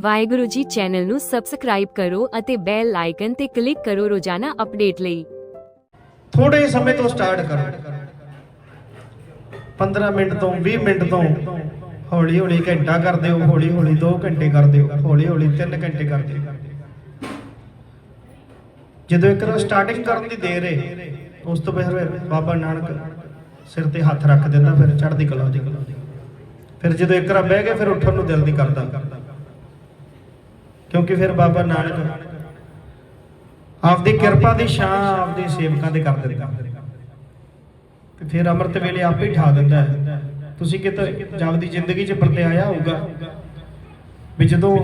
Waheguru ji channel ਨੂੰ subscribe ਕਰੋ ਅਤੇ ਬੈਲ ਆਈਕਨ ਤੇ ਕਲਿੱਕ ਕਰੋ ਰੋਜ਼ਾਨਾ ਅਪਡੇਟ ਲਈ। ਥੋੜੇ ਸਮੇਂ ਤੋਂ ਸਟਾਰਟ ਕਰੋ। 15 ਮਿੰਟ ਤੋਂ 20 ਮਿੰਟ ਤੋਂ ਹੌਲੀ ਹੌਲੀ ਘੰਟਾ ਕਰ ਦਿਓ, ਹੌਲੀ ਹੌਲੀ 2 ਘੰਟੇ ਕਰ ਦਿਓ, ਹੌਲੀ ਹੌਲੀ 3 ਘੰਟੇ ਕਰ ਦਿਓ। ਜਦੋਂ ਇੱਕ ਵਾਰ ਸਟਾਰਟਿੰਗ ਕਰਨ ਦੀ ਦੇਰ ਹੈ ਉਸ ਤੋਂ ਫਿਰ ਬਾਬਾ ਨਾਨਕ ਸਿਰ ਤੇ ਹੱਥ ਰੱਖ ਦਿੰਦਾ, ਫਿਰ ਚੜ੍ਹਦੀ ਕਲਾ ਦੀ ਫਿਰ ਜਦੋਂ ਇੱਕ ਵਾਰ ਬਹਿ ਗਏ ਫਿਰ ਉੱਠਣ ਨੂੰ ਦਿਲ ਨਹੀਂ ਕਰਦਾ। ਕਿਉਂਕਿ ਫਿਰ ਬਾਬਾ ਨਾਨਕ ਆਪਦੀ ਕਿਰਪਾ ਦੀ ਛਾਂ ਆਪਦੇ ਸੇਵਕਾਂ ਤੇ ਕਰ ਦਿੰਦਾ। ਤੇ ਫਿਰ ਅੰਮ੍ਰਿਤ ਵੇਲੇ ਆਪੇ ਹੀ ਠਾ ਦਿੰਦਾ ਹੈ। ਤੁਸੀਂ ਕਿਤੇ ਜਦ ਦੀ ਜ਼ਿੰਦਗੀ 'ਚ ਵਰਤਿਆਇਆ ਹੋਊਗਾ ਵੀ ਜਦੋਂ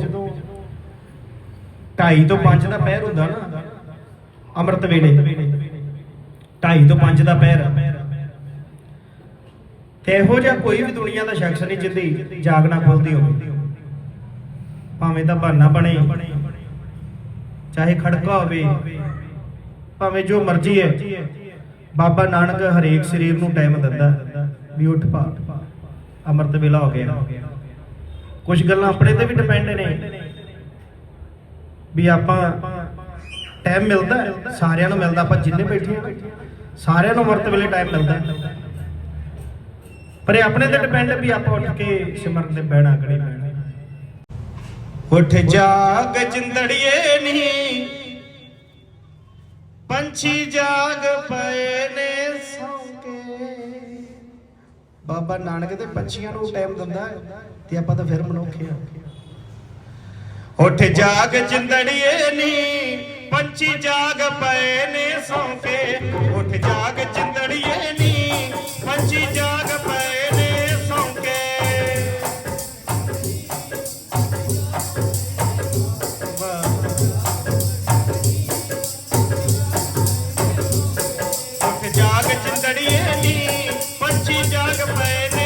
ਢਾਈ ਤੋਂ 5 ਦਾ ਪਹਿਰ ਹੁੰਦਾ ਨਾ, ਅੰਮ੍ਰਿਤ ਵੇਲੇ, ਢਾਈ ਤੋਂ 5 ਦਾ ਪਹਿਰ ਤੇ ਇਹੋ ਜਿਹਾ ਕੋਈ ਵੀ ਦੁਨੀਆ ਦਾ ਸ਼ਖਸ ਨਹੀਂ ਜਿੱਦੀ ਜਾਗਣਾ ਖੁੱਲਦੀ ਹੋਵੇ। ਭਾਵੇਂ ਤਾਂ ਬਹਾਨਾ ਬਣੇ। ਚਾਹੇ ਖੜਕਾ ਹੋਵੇ। ਭਾਵੇਂ ਜੋ ਮਰਜ਼ੀ ਹੈ। ਬਾਬਾ ਨਾਨਕ ਹਰੇਕ ਸਰੀਰ ਨੂੰ ਟਾਈਮ ਦਿੰਦਾ ਵੀ ਉੱਠ ਪਾ। ਅੰਮ੍ਰਿਤ ਵੇਲਾ ਹੋ ਗਿਆ। ਕੁਝ ਗੱਲਾਂ ਆਪਣੇ ਤੇ ਵੀ ਡਿਪੈਂਡ ਨੇ। ਵੀ ਆਪਾਂ ਟਾਈਮ ਮਿਲਦਾ ਸਾਰਿਆਂ ਨੂੰ ਮਿਲਦਾ। ਆਪਾਂ ਜਿੰਨੇ ਬੈਠੇ ਸਾਰਿਆਂ ਨੂੰ ਅੰਮ੍ਰਿਤ ਵੇਲੇ ਟਾਈਮ ਮਿਲਦਾ ਪਰ ਇਹ ਆਪਣੇ ਤੇ ਡਿਪੈਂਡ ਵੀ ਆਪਾਂ ਉੱਠ ਕੇ ਸਿਮਰਨ ਤੇ ਬਹਿਣਾ ਕਿਹੜੇ ਬਹਿਣਾ। ਉੱਠ ਜਾਗ ਜਿੰਦੜੀਏ ਨੀ। ਪੰਛੀ ਜਾਗ ਪਏ ਨੇ ਸੌਂਕੇ। ਬਾਬਾ ਨਾਨਕ ਦੇ ਪੰਛੀਆਂ ਨੂੰ ਟਾਈਮ ਦਿੰਦਾ ਤੇ ਆਪਾਂ ਤਾਂ ਫਿਰ ਮਨੁੱਖੇ ਆ ਉੱਠ ਜਾਗ ਜਿੰਦੜੀਏ ਨੀ। ਪੰਛੀ ਜਾਗ ਪਏ ਨੇ ਸੌਂਕੇ। ਪੰਛੀ ਜਾਗ